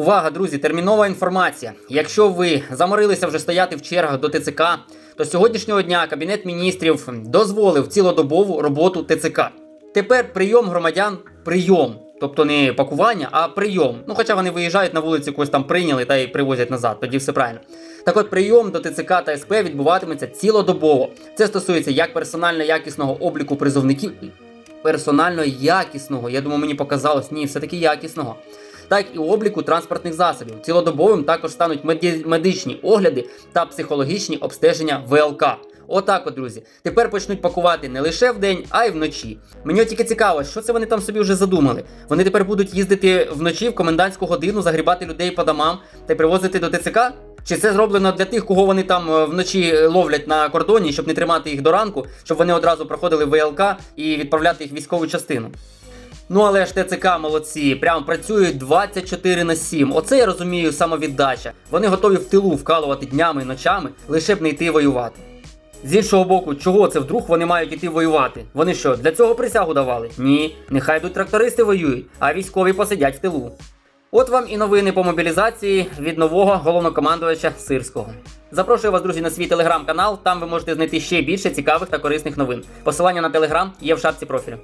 Увага, друзі, термінова інформація. Якщо ви заморилися вже стояти в чергах до ТЦК, то з сьогоднішнього дня Кабінет міністрів дозволив цілодобову роботу ТЦК. Тепер прийом громадян прийом. Тобто не пакування, а прийом. Ну, хоча вони виїжджають на вулицю, когось там прийняли та й привозять назад, тоді все правильно. Так от прийом до ТЦК та СП відбуватиметься цілодобово. Це стосується як персонально якісного обліку призовників, персонально якісного. Я думаю, мені показалось, ні, все-таки якісного. Так і обліку транспортних засобів. Цілодобовим також стануть медичні огляди та психологічні обстеження ВЛК. Отак, от, друзі. Тепер почнуть пакувати не лише вдень, а й вночі. Мені тільки цікаво, що це вони там собі вже задумали. Вони тепер будуть їздити вночі в комендантську годину, загрібати людей по домам та привозити до ТЦК? Чи це зроблено для тих, кого вони там е, вночі ловлять на кордоні, щоб не тримати їх до ранку, щоб вони одразу проходили ВЛК і відправляти їх в військову частину? Ну але ж ТЦК молодці, прям працюють 24 на 7. Оце я розумію самовіддача. Вони готові в тилу вкалувати днями і ночами, лише б не йти воювати. З іншого боку, чого це вдруг вони мають іти воювати? Вони що, для цього присягу давали? Ні, нехай йдуть трактористи воюють, а військові посидять в тилу. От вам і новини по мобілізації від нового головнокомандувача Сирського. Запрошую вас, друзі, на свій телеграм-канал. Там ви можете знайти ще більше цікавих та корисних новин. Посилання на телеграм є в шапці профілю.